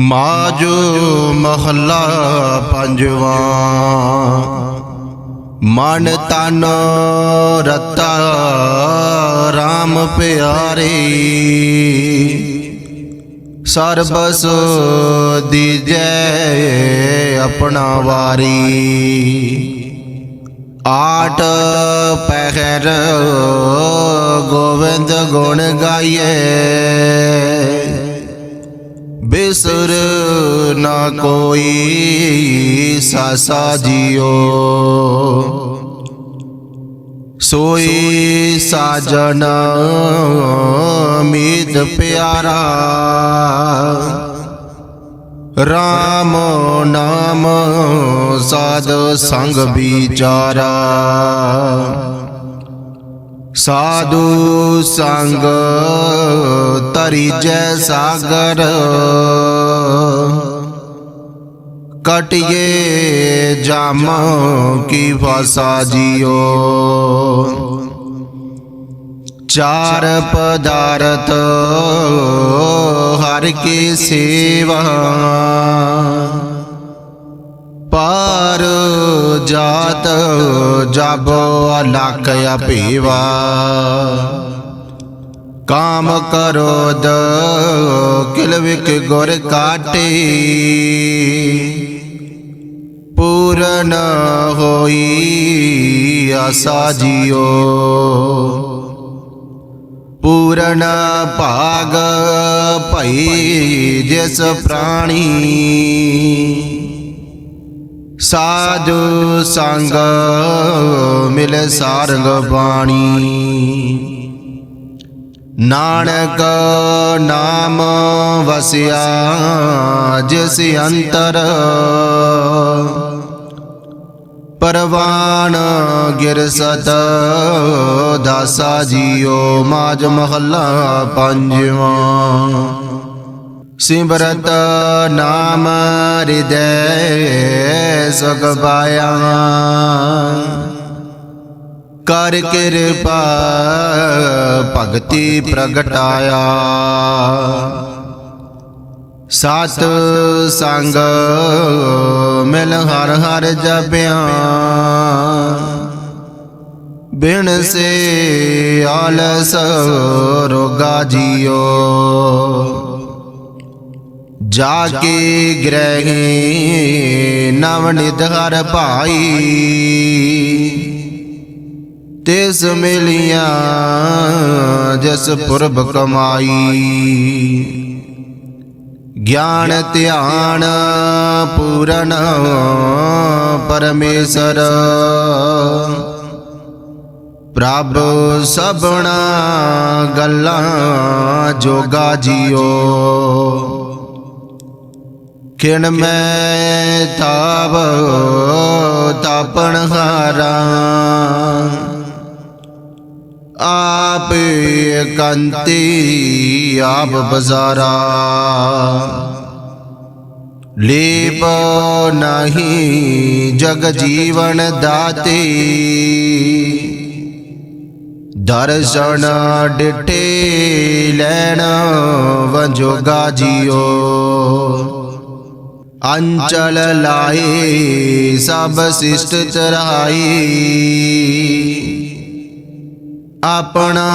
ਮਾਜ ਮਹੱਲਾ ਪੰਜਵਾ। ਮਨ ਤਨ ਰਤਾ RAM ਪਿਆਰੇ। ਸਰਬਸ ਦੀਜੈ ਆਪਣਾ ਵਾਰੀ। ਆਟ ਪਹਿਰ ਗੋਵਿੰਦ ਗੁਣ ਗਾਈਏ ਬਿਸਰ ਨਾ ਕੋਈ ਸਾਸਾ ਜਿਓ। ਸੋਈ ਸਾਜਨ ਮੀਤ ਪਿਆਰਾ। RAM ਨਾਮ ਸਾਧ ਸੰਗ ਵਿਚਾਰਾ। ਸਾਧੂ ਸੰਗ ਤਰੀ ਜੈ ਸਾਗਰ। ਕਟਿਏ ਜਾਮ ਕੀ ਫਸਾ ਜਿਓ। ਚਾਰ ਪਦਾਰਥ ਹਰ ਕੀ ਸੇਵਾ। ਪਾਰ ਜਾਤ ਜਬ ਅਲਖ ਅਪੀਵਾ ਕਾਮ ਕਰੋਦ ਕਿਲ ਵਿਕ ਗੁਰ ਕਾਟੇ। ਪੂਰਨ ਹੋਈ ਆਸਾ ਜਿਓ। ਪੂਰਨ ਭਾਗ ਭਈ ਜਿਸ ਪ੍ਰਾਣੀ। ਸਾਧੂ ਸੰਗ, ਮਿਲ ਸਾਰੰਗ ਬਾਣੀ। ਨਾਨਕ ਨਾਮ ਵਸਿਆ, ਜਿਸ ਅੰਤਰ ਪਰਵਾਨ ਗਿਰਸਤ ਦਾਸਾ ਜੀਓ ਮਾਜ ਮਹੱਲਾ ਪੰਜਵਾਂ। ਸਿਮਰਤ ਨਾਮ ਹਿਰਦੈ ਸੁਖ ਪਾਇਆ। ਕਰ ਕਿਰਪਾ ਭਗਤੀ ਪ੍ਰਗਟਾਇਆ। ਸਤ ਸੰਗ ਮਿਲ ਹਰ ਹਰ ਜਪਿਆ। ਬਿਨ ਸੇ ਆਲਸ ਰੋਗਾ ਜਿਓ। ਜਾ ਕੇ ਗ੍ਰਹਿ ਨਵ ਨਿਧ ਹਰ ਭਾਈ। ਤਿਸ ਮਿਲਿਆ ਜਸ ਪੁਰਬ ਕਮਾਈ। ਗਿਆਨ, ਧਿਆਨ ਪੂਰਨ ਪਰਮੇਸ਼ਰ। ਪ੍ਰਭ ਸਭਨਾ ਗੱਲਾਂ ਜੋਗਾ ਜੀਓ। ਕਿਣ ਮੈਂ ਤਾਪ, ਤਾਪਣ ਹਾਰਾ। ਆਪ ਕੰਤੀ ਆਪ ਬਜ਼ਾਰਾ। ਲੇਪ ਨਹੀਂ ਜਗ ਜੀਵਨ ਦਾਤੇ। ਦਰਸ਼ਨ ਡਿਠੇ ਲੈਣ ਵੰਜੋਗਾ ਜੀਓ। ਅੰਚਲ ਲਾਏ ਸਭ ਸਿਸ਼ਟ ਚਰਾਈ ਆਪਣਾ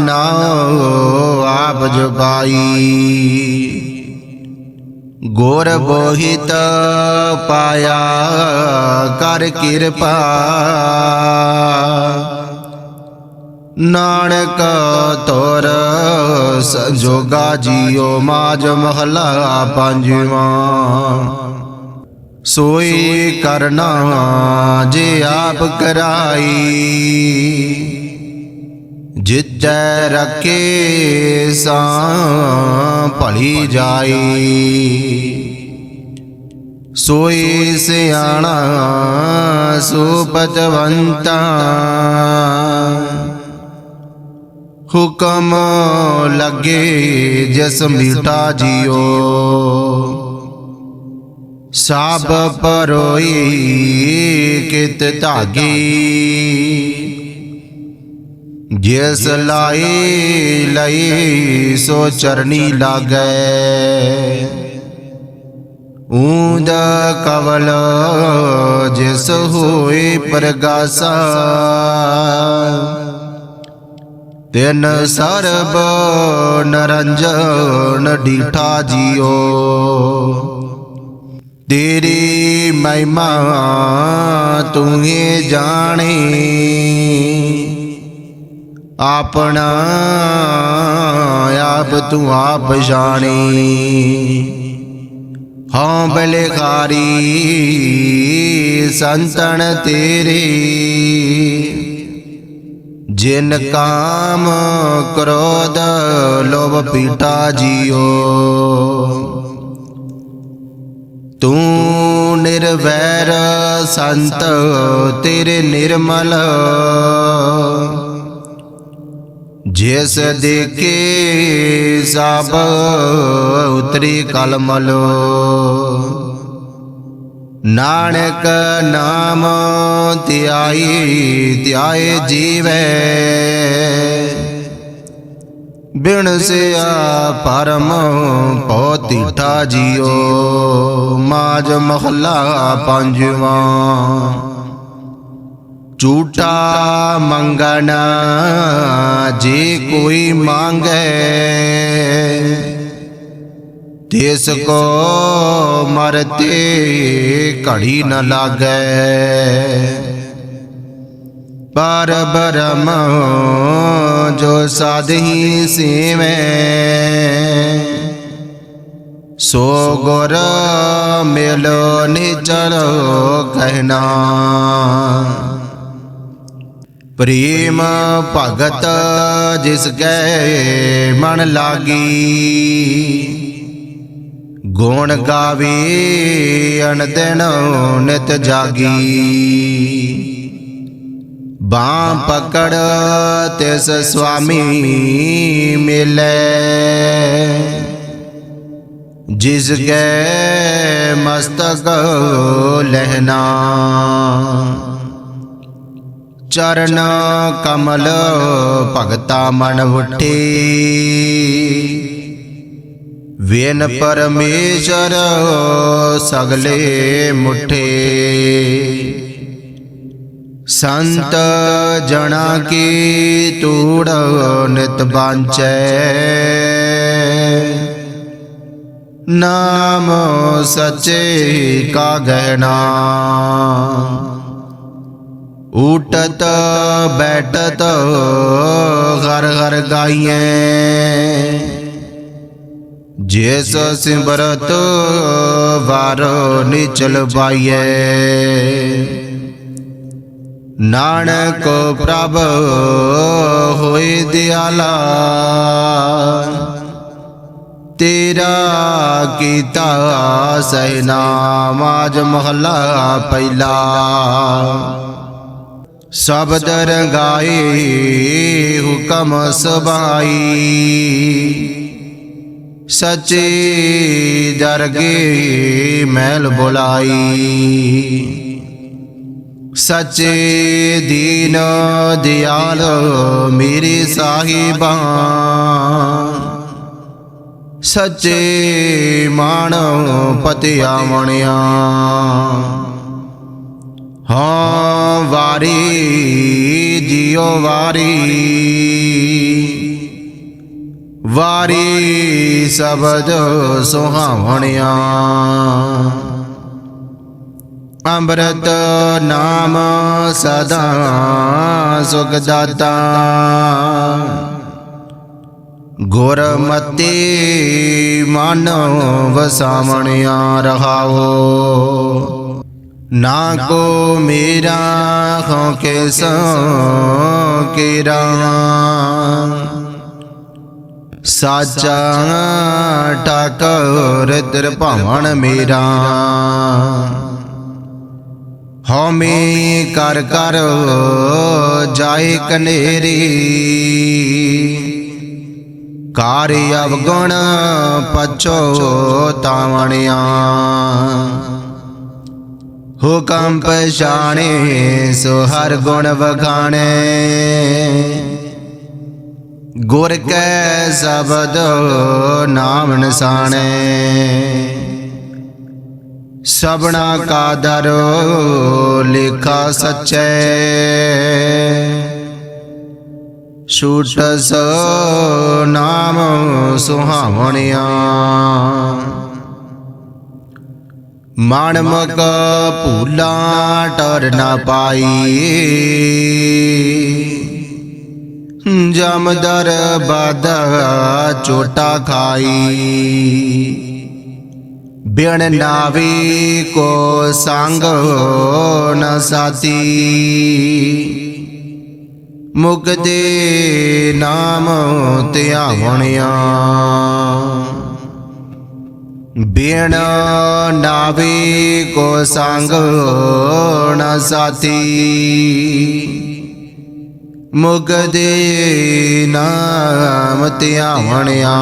ਨਾਮ ਆਪ ਜਪਾਈ ਗੁਰ ਬੋਹਿਤ ਪਾਇਆ ਕਰ ਕਿਰਪਾ। ਨਾਨਕ ਤੋਰ ਸੰਜੋਗਾ ਜੀਓ ਮਾਜ ਮਹਲਾ ਪੰਜਵਾਂ। ਸੋਈ ਕਰਨਾ ਜੇ ਆਪ ਕਰਾਈ, ਜਿੱਤੈ ਰਖੇ ਸਾਂ ਭਲੀ ਜਾਈ। ਸੋਈ ਸਿਆਣਾ ਸੁਪਤਵੰਤਾ ਹੁਕਮ ਲਗੇ, ਜਿਸ ਮੀਠਾ ਜਿਓ। ਸਭ ਪਰੋਈ, ਕਿਤ ਧਾਗੀ। ਜਿਸ ਲਾਈ, ਲਈ, ਸੋ ਚਰਨੀ ਲਾਗੈ। ਊਂਦ ਕਵਲ, ਜਿਸ ਹੋਏ ਪ੍ਰਗਾਸਾ। ਤਿਨ ਸਰਬ ਨਰੰਜਨ ਡੀਠਾ ਜੀਓ। ਤੇਰੀ ਮਹਿਮਾ ਤੂੰ ਹੀ ਜਾਣੇ। ਆਪਣਾ ਆਪ ਤੂੰ ਆਪ ਜਾਣੀ। ਹਾਂ ਬਲਿਖਾਰੀ ਸੰਤਨ ਤੇਰੇ। ਜਿਨ ਕਾਮ ਕ੍ਰੋਧ ਲੋਭ ਪੀਟਾ ਜੀਓ। ਤੂੰ ਨਿਰਵੈਰ ਸੰਤ, ਤੇਰੇ ਨਿਰਮਲ। ਜਿਸ ਦੇਖੇ ਸਭ ਉਤਰੀ ਕਲਮਲੋ। ਨਾਨਕ ਨਾਮ ਧਿਆਈ, ਧਿਆਏ ਜੀਵੈ। ਬਿਨ ਸਿਆ ਪਰਮ ਪਉ ਤੀਠਾ ਜੀਓ, ਮਾਜ ਮਹਲਾ ਪੰਜਵਾਂ। ਝੂਠਾ ਮੰਗਣਾ ਜੇ ਕੋਈ ਮੰਗੇ। ਤਿਸ ਕੋ ਮਰਤੇ ਘੜੀ ਨ ਲਾਗੈ। ਪਰ ਬਰਮ ਜੋ ਸਾਧੀ ਸੇਵੈ, ਸੋ ਗੁਰ ਮਿਲੋ ਨਿਚਲ ਕਹਿਣਾ। ਪ੍ਰੇਮ ਭਗਤ ਜਿਸ ਕੈ ਮਨ ਲਾਗੀ ਗੁਣ ਗਾਵੇ ਅਨ ਦਿਨ ਨਿਤ ਜਾਗੀ। ਬਾਹ ਪਕੜ ਤਿਸ ਸੁਆਮੀ ਮਿਲੇ। ਜਿਸ ਕੈ ਮਸਤਕ ਲਹਿਨਾ ਚਰਨ ਕਮਲ ਭਗਤਾ ਮਨ ਉਠੇ। ਵੇਨ ਪਰਮੇਸ਼ਰ ਸਗਲੇ ਮੁਠੇ। ਸੰਤ ਜਣਾ ਕੀ ਤੂੜ ਨਿਤ ਬਾਂਚੈ। ਨਾਮ ਸੱਚੇ ਕਾ ਗਹਿਣਾ ਉਟਤ ਬੈਠਤ ਘਰ ਘਰ ਗਾਈਏ ਜਿਸ ਸਿਮਰਤ ਵਾਰ ਨਿਚਲ ਬਾਈਐ ਨਾਨਕ ਪ੍ਰਭ ਹੋਏ ਦਿਆਲਾ, ਤੇਰਾ ਕੀਤਾ ਸਹਿਨਾ ਮਾਜ ਮਹਲਾ ਪਹਿਲਾ। ਸ਼ਬਦ ਰੰਗਾਏ ਹੁਕਮ ਸਬਾਈ। ਸੱਚੇ ਦਰਗੇ ਮਹਿਲ ਬੁਲਾਈ। ਸੱਚੇ ਦੀਨ ਦਿਆਲ ਮੇਰੇ ਸਾਹਿਬਾਂ। ਸੱਚੇ ਮਾਣ ਪਤਿਆ ਮਣਿਆ ਹਾਂ ਵਾਰੀ, ਜਿਉ ਵਾਰੀ। ਵਾਰੀ ਸਬਦ ਸੁਹਾਵਣਿਆ। ਅੰਮ੍ਰਿਤ ਨਾਮ ਸਦਾ ਸੁਖ ਦਾਤਾ। ਗੁਰਮਤਿ ਮਨ ਵਸਾਵਣਿਆ ਰਹਾਓ। ਨਾ ਕੋ ਮੇਰਾ ਹੋ ਕੇ ਸੋ ਕੀਰਾ। ਸਾਚਾ ਠਾਕੁਰ ਤੇਰ ਭਾਵਨ ਮੇਰਾ। ਹਉਮੈ ਕਰ ਕਰ ਜਾਏ ਕਨੇਰੀ। ਕਾਰਿ ਅਵਗੁਣ ਪਛੋ ਤਾਵਣਿਆ। ਹੁਕਮ ਪਛਾਣੇ ਸੋ ਹਰ ਗੁਣ ਵਖਾਣੇ ਗੁਰ ਕੈ ਸ਼ਬਦ ਨਾਮ ਨਿਸਾਣੇ। ਸਬਣਾ ਕਾ ਦਰ ਲਿਖਾ ਸਚੈ। ਛੂਟ ਨਾਮ ਸੁਹਾਵਣਿਆ। ਮਾਨਮਕ ਭੂਲਾ ਟਰ ਨਾ ਪਾਈ। ਜਮਦਰ ਬਦ ਚੋਟਾ ਖਾਈ। ਬਿਨ ਨਾਵੀ ਕੋ ਸੰਗ ਨ ਸਾਤੀ ਮੁਕਦੇ ਨਾਮ ਧਿਆਵਣਿਆ ਬਿਨ ਨਾਵੀ ਕੋ ਸੰਗ ਨ ਸਾਤੀ ਮੁਗਦੇ ਨਾਮ ਧਿਆਵਣਿਆ।